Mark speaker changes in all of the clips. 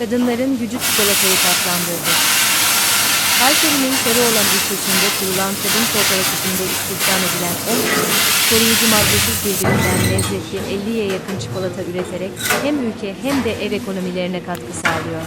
Speaker 1: kadınların gücü çikolatayı tatlandırdı. Kayseri'nin Sarıoğlan ilçesinde kurulan kadın kooperatifinde istihdam edilen 10 kişi, koruyucu maddesiz birbirinden lezzetli 50'ye yakın çikolata üreterek hem ülke hem de ev ekonomilerine katkı sağlıyor.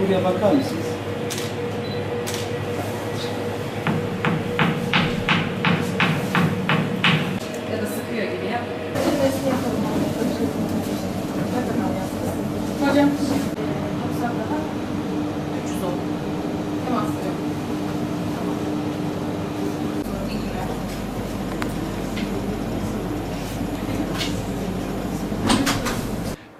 Speaker 2: Bir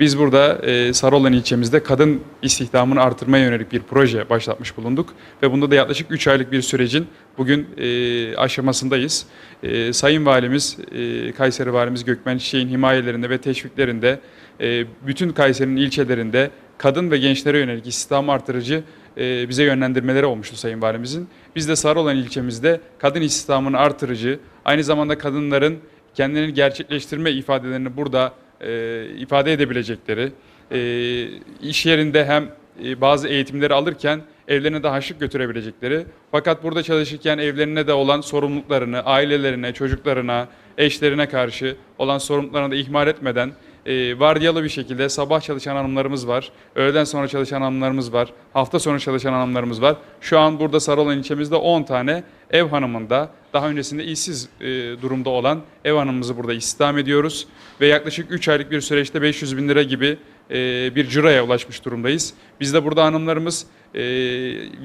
Speaker 3: Biz burada e, Sarıoğlan ilçemizde kadın istihdamını artırmaya yönelik bir proje başlatmış bulunduk. Ve bunda da yaklaşık 3 aylık bir sürecin bugün e, aşamasındayız. E, Sayın Valimiz, e, Kayseri Valimiz Gökmen Çiçek'in himayelerinde ve teşviklerinde e, bütün Kayseri'nin ilçelerinde kadın ve gençlere yönelik istihdam artırıcı e, bize yönlendirmeleri olmuştu Sayın Valimizin. Biz de Sarıoğlan ilçemizde kadın istihdamını artırıcı, aynı zamanda kadınların kendilerini gerçekleştirme ifadelerini burada e, ifade edebilecekleri, e, iş yerinde hem e, bazı eğitimleri alırken evlerine de haşlık götürebilecekleri, fakat burada çalışırken evlerine de olan sorumluluklarını, ailelerine, çocuklarına, eşlerine karşı olan sorumluluklarını da ihmal etmeden e, vardiyalı bir şekilde sabah çalışan hanımlarımız var, öğleden sonra çalışan hanımlarımız var, hafta sonu çalışan hanımlarımız var. Şu an burada Sarıoğlan ilçemizde 10 tane ev hanımında daha öncesinde işsiz e, durumda olan ev hanımımızı burada istihdam ediyoruz. Ve yaklaşık 3 aylık bir süreçte 500 bin lira gibi e, bir ciroya ulaşmış durumdayız. Biz de burada hanımlarımız e,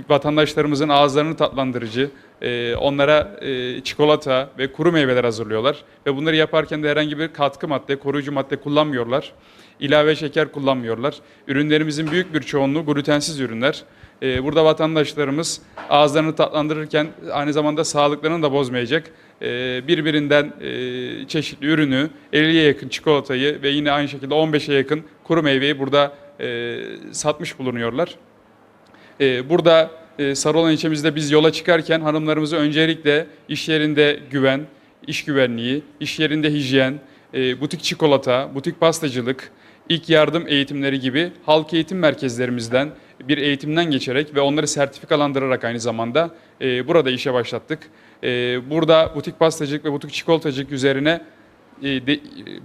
Speaker 3: vatandaşlarımızın ağızlarını tatlandırıcı, e, onlara e, çikolata ve kuru meyveler hazırlıyorlar. Ve bunları yaparken de herhangi bir katkı madde, koruyucu madde kullanmıyorlar. İlave şeker kullanmıyorlar. Ürünlerimizin büyük bir çoğunluğu glutensiz ürünler. Ee, Burada vatandaşlarımız ağızlarını tatlandırırken aynı zamanda sağlıklarını da bozmayacak birbirinden e, çeşitli ürünü, 50'ye yakın çikolatayı ve yine aynı şekilde 15'e yakın kuru meyveyi burada e, satmış bulunuyorlar. Ee, Burada e, Sarıoğlan ilçemizde biz yola çıkarken hanımlarımızı öncelikle iş yerinde güven, iş güvenliği, iş yerinde hijyen, e, butik çikolata, butik pastacılık, ilk yardım eğitimleri gibi halk eğitim merkezlerimizden bir eğitimden geçerek ve onları sertifikalandırarak aynı zamanda e, burada işe başlattık. E, Burada butik pastacılık ve butik çikolatacılık üzerine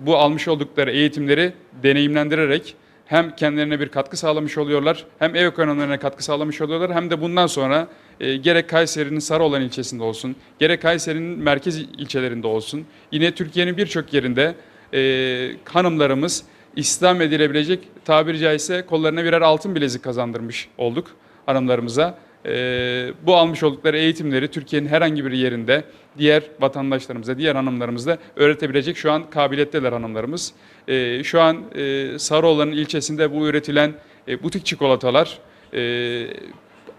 Speaker 3: bu almış oldukları eğitimleri deneyimlendirerek hem kendilerine bir katkı sağlamış oluyorlar, hem ev ekonomilerine katkı sağlamış oluyorlar, hem de bundan sonra e, gerek Kayseri'nin Sarıoğlan ilçesinde olsun, gerek Kayseri'nin merkez ilçelerinde olsun, yine Türkiye'nin birçok yerinde e, hanımlarımız İslam edilebilecek tabiri caizse kollarına birer altın bilezik kazandırmış olduk hanımlarımıza. Ee, bu almış oldukları eğitimleri Türkiye'nin herhangi bir yerinde diğer vatandaşlarımıza, diğer hanımlarımıza öğretebilecek şu an kabiliyetteler hanımlarımız. Ee, şu an e, Sarıoğlan'ın ilçesinde bu üretilen e, butik çikolatalar e,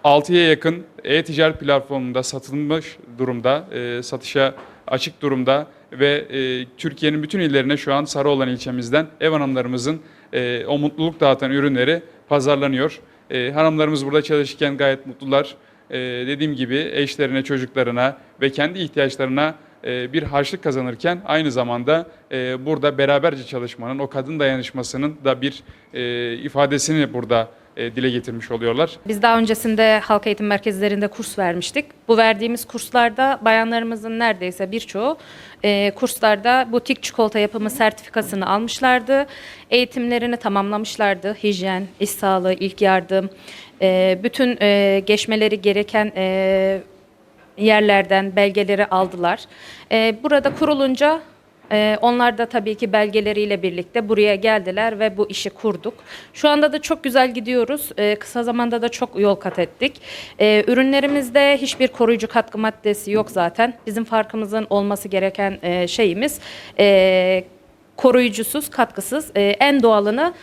Speaker 3: 6'ya yakın e-ticaret platformunda satılmış durumda, e, satışa açık durumda ve e, Türkiye'nin bütün illerine şu an Sarıoğlan ilçemizden ev hanımlarımızın e, o mutluluk dağıtan ürünleri pazarlanıyor. E, hanımlarımız burada çalışırken gayet mutlular. E, dediğim gibi eşlerine, çocuklarına ve kendi ihtiyaçlarına e, bir harçlık kazanırken aynı zamanda e, burada beraberce çalışmanın, o kadın dayanışmasının da bir e, ifadesini burada dile getirmiş oluyorlar.
Speaker 4: Biz daha öncesinde halk eğitim merkezlerinde kurs vermiştik. Bu verdiğimiz kurslarda bayanlarımızın neredeyse birçoğu e, kurslarda butik çikolata yapımı sertifikasını almışlardı. Eğitimlerini tamamlamışlardı. Hijyen, iş sağlığı, ilk yardım, e, bütün e, geçmeleri gereken e, yerlerden belgeleri aldılar. E, burada kurulunca Ee, onlar da tabii ki belgeleriyle birlikte buraya geldiler ve bu işi kurduk. Şu anda da çok güzel gidiyoruz. Ee, kısa zamanda da çok yol kat ettik. Ee, ürünlerimizde hiçbir koruyucu katkı maddesi yok zaten. Bizim farkımızın olması gereken e, şeyimiz e, koruyucusuz, katkısız, e, en doğalını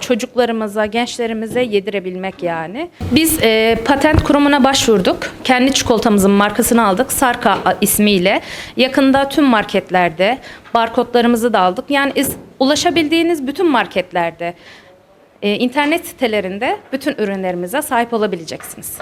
Speaker 4: çocuklarımıza, gençlerimize yedirebilmek yani. Biz e, patent kurumuna başvurduk. Kendi çikolatamızın markasını aldık. Sarka ismiyle. Yakında tüm marketlerde barkodlarımızı da aldık. Yani iz- ulaşabildiğiniz bütün marketlerde, e, internet sitelerinde bütün ürünlerimize sahip olabileceksiniz.